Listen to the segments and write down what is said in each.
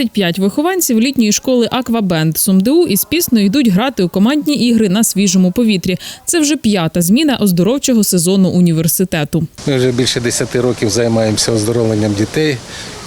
35 вихованців літньої школи Аквабенд СумДУ із пісною йдуть грати у командні ігри на свіжому повітрі. Це вже п'ята зміна оздоровчого сезону університету. Ми вже більше 10 років займаємося оздоровленням дітей.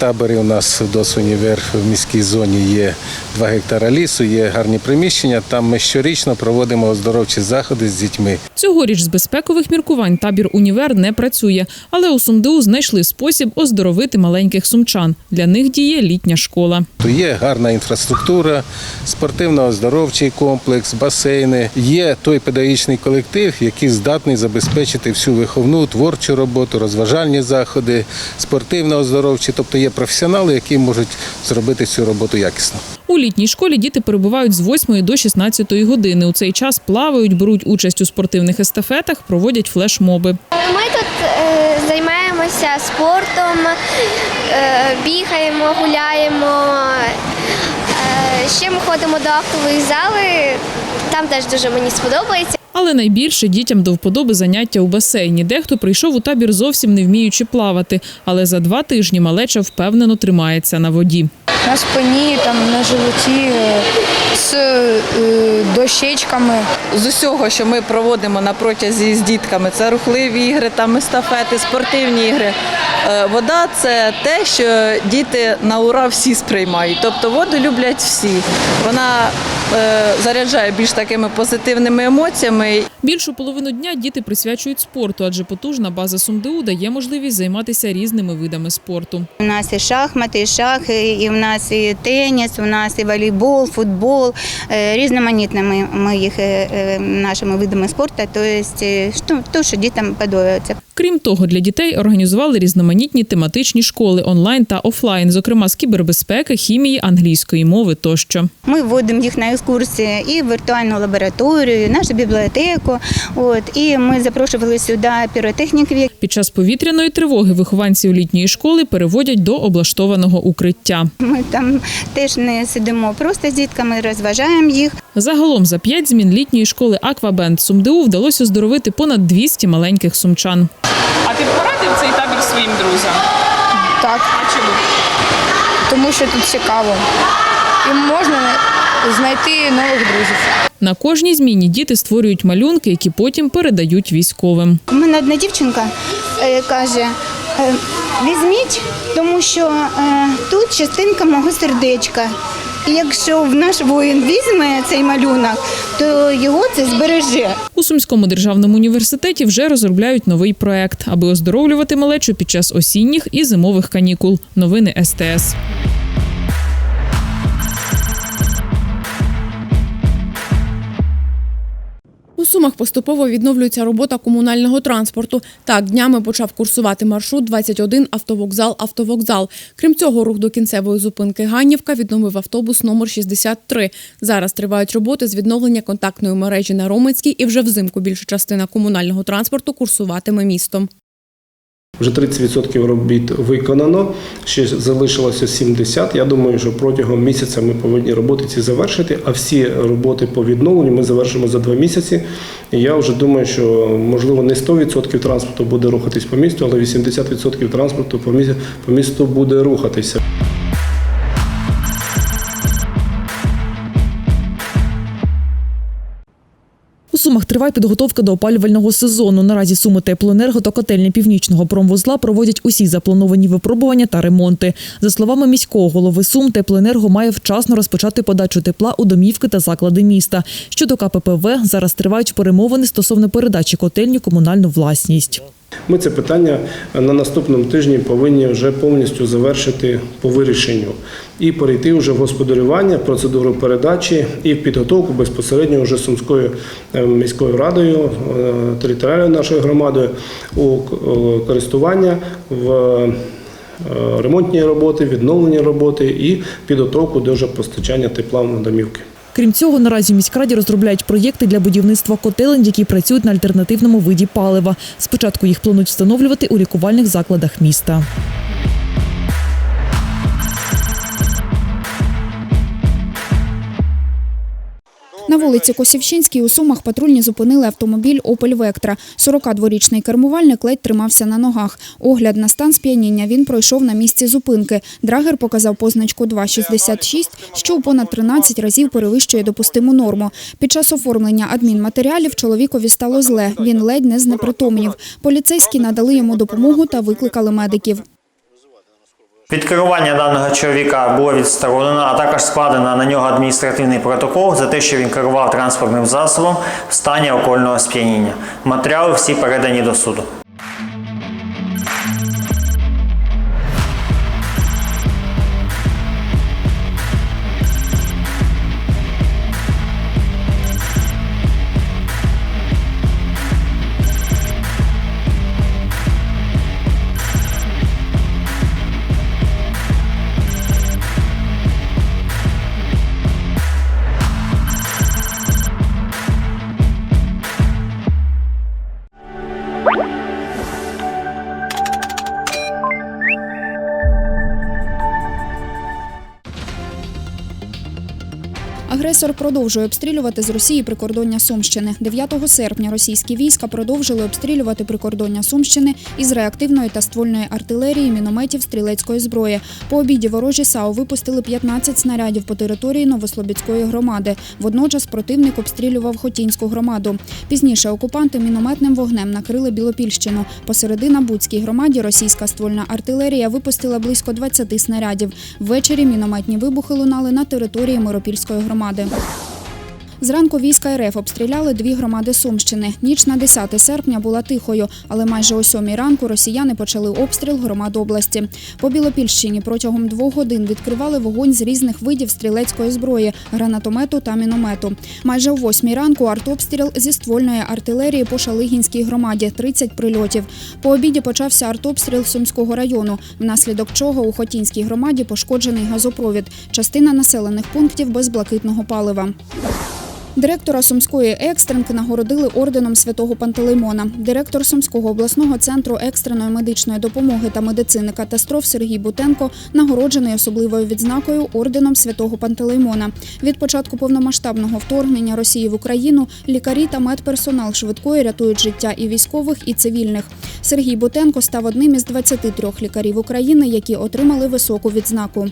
Табори у нас до універ в міській зоні є 2 гектара лісу, є гарні приміщення. Там ми щорічно проводимо оздоровчі заходи з дітьми. Цьогоріч з безпекових міркувань табір універ не працює, але у СумДУ знайшли спосіб оздоровити маленьких сумчан. Для них діє літня школа. Є гарна інфраструктура, спортивно-оздоровчий комплекс, басейни. Є той педагогічний колектив, який здатний забезпечити всю виховну, творчу роботу, розважальні заходи, спортивно-оздоровчі. Тобто є професіонали, які можуть зробити цю роботу якісно. У літній школі діти перебувають з 8 до 16 години. У цей час плавають, беруть участь у спортивних естафетах, проводять флешмоби. Ми тут е, займаємося спортом, е, бігаємо, гуляємо. Е, ще ми ходимо до актової зали. Там теж дуже мені сподобається. Але найбільше дітям до вподоби заняття у басейні. Дехто прийшов у табір зовсім не вміючи плавати, але за два тижні малеча впевнено тримається на воді. на спині, там на животі е, з е, дощечками. з усього, що ми проводимо на протязі з дітками, це рухливі ігри, там естафети, спортивні ігри. Е, Вода це те, що діти на ура всі сприймають. Тобто воду люблять всі. Вона е, заряджає більш такими позитивними емоціями. Більшу половину дня діти присвячують спорту, адже потужна база СумДУ дає можливість займатися різними видами спорту. У нас і шахмати, і шахи, і в нас і теніс, у нас і волейбол, футбол. Е, Різноманітними ми їх нашими видами спорту, тобто то, що дітям подобається. Крім того, для дітей організували різноманітні тематичні школи онлайн та офлайн, зокрема з кібербезпеки, хімії, англійської мови тощо. Ми вводимо їх на екскурсії і в віртуальну лабораторію, і нашу бібліотеку. От і ми запрошували сюди піротехніків, Під час повітряної тривоги вихованців літньої школи переводять до облаштованого укриття. Ми там теж не сидимо просто з дітками, розважаємо їх. Загалом за п'ять змін літньої школи Аквабенд СумДУ вдалося оздоровити понад 200 маленьких сумчан. А ти порадив цей табір своїм друзям? Так, А чому? тому що тут цікаво. І можна знайти нових друзів. На кожній зміні діти створюють малюнки, які потім передають військовим. У мене одна дівчинка е, каже: е, візьміть, тому що е, тут частинка мого сердечка. І якщо в наш воїн візьме цей малюнок, то його це збереже. У Сумському державному університеті вже розробляють новий проект, аби оздоровлювати малечу під час осінніх і зимових канікул. Новини СТС. У Сумах поступово відновлюється робота комунального транспорту. Так, днями почав курсувати маршрут 21 автовокзал автовокзал. Крім цього, рух до кінцевої зупинки Ганнівка відновив автобус номер 63. Зараз тривають роботи з відновлення контактної мережі на Роменській і вже взимку більша частина комунального транспорту курсуватиме містом. Вже 30% робіт виконано, ще залишилося 70%. Я думаю, що протягом місяця ми повинні роботи ці завершити, а всі роботи по відновленню ми завершимо за два місяці. Я вже думаю, що можливо не 100% транспорту буде рухатись по місту, але 80% транспорту по місту буде рухатися. Сумах триває підготовка до опалювального сезону. Наразі Суми теплоенерго та котельня північного промвузла проводять усі заплановані випробування та ремонти. За словами міського голови Сум, теплоенерго має вчасно розпочати подачу тепла у домівки та заклади міста. Щодо КППВ, зараз тривають перемовини стосовно передачі котельні комунальну власність. Ми це питання на наступному тижні повинні вже повністю завершити по вирішенню і перейти вже в господарювання, процедуру передачі і в підготовку безпосередньо вже Сумською е, міською радою, е, територіальною нашою громадою у е, користування в ремонтні роботи, відновлені роботи і підготовку до вже постачання тепла в домівки. Крім цього, наразі в міськраді розробляють проєкти для будівництва котелень, які працюють на альтернативному виді палива. Спочатку їх планують встановлювати у лікувальних закладах міста. На вулиці Косівщинській у Сумах патрульні зупинили автомобіль «Опель Вектра». 42-річний кермувальник ледь тримався на ногах. Огляд на стан сп'яніння він пройшов на місці зупинки. Драгер показав позначку 2,66, що у понад 13 разів перевищує допустиму норму. Під час оформлення адмінматеріалів чоловікові стало зле. Він ледь не знепритомнів. Поліцейські надали йому допомогу та викликали медиків. Від керування даного чоловіка було відсторонено, а також складено на нього адміністративний протокол за те, що він керував транспортним засобом в стані окольного сп'яніння. Матеріали всі передані до суду. Агресор продовжує обстрілювати з Росії прикордоння Сумщини. 9 серпня російські війська продовжили обстрілювати прикордоння Сумщини із реактивної та ствольної артилерії, мінометів, стрілецької зброї. По обіді ворожі САУ випустили 15 снарядів по території Новослобідської громади. Водночас противник обстрілював Хотінську громаду. Пізніше окупанти мінометним вогнем накрили Білопільщину. Посереди на Буцькій громаді російська ствольна артилерія випустила близько 20 снарядів. Ввечері мінометні вибухи лунали на території Миропільської громади. Hoşçakalın. Зранку війська РФ обстріляли дві громади Сумщини. Ніч на 10 серпня була тихою, але майже о 7 ранку росіяни почали обстріл громад області. По Білопільщині протягом двох годин відкривали вогонь з різних видів стрілецької зброї, гранатомету та міномету. Майже о 8 ранку артобстріл зі ствольної артилерії по Шалигінській громаді 30 прильотів. По обіді почався артобстріл Сумського району, внаслідок чого у Хотінській громаді пошкоджений газопровід. Частина населених пунктів без блакитного палива. Директора Сумської екстренки нагородили орденом святого Пантелеймона. Директор Сумського обласного центру екстреної медичної допомоги та медицини катастроф Сергій Бутенко нагороджений особливою відзнакою орденом святого Пантелеймона. Від початку повномасштабного вторгнення Росії в Україну лікарі та медперсонал швидкої рятують життя і військових, і цивільних. Сергій Бутенко став одним із 23 лікарів України, які отримали високу відзнаку.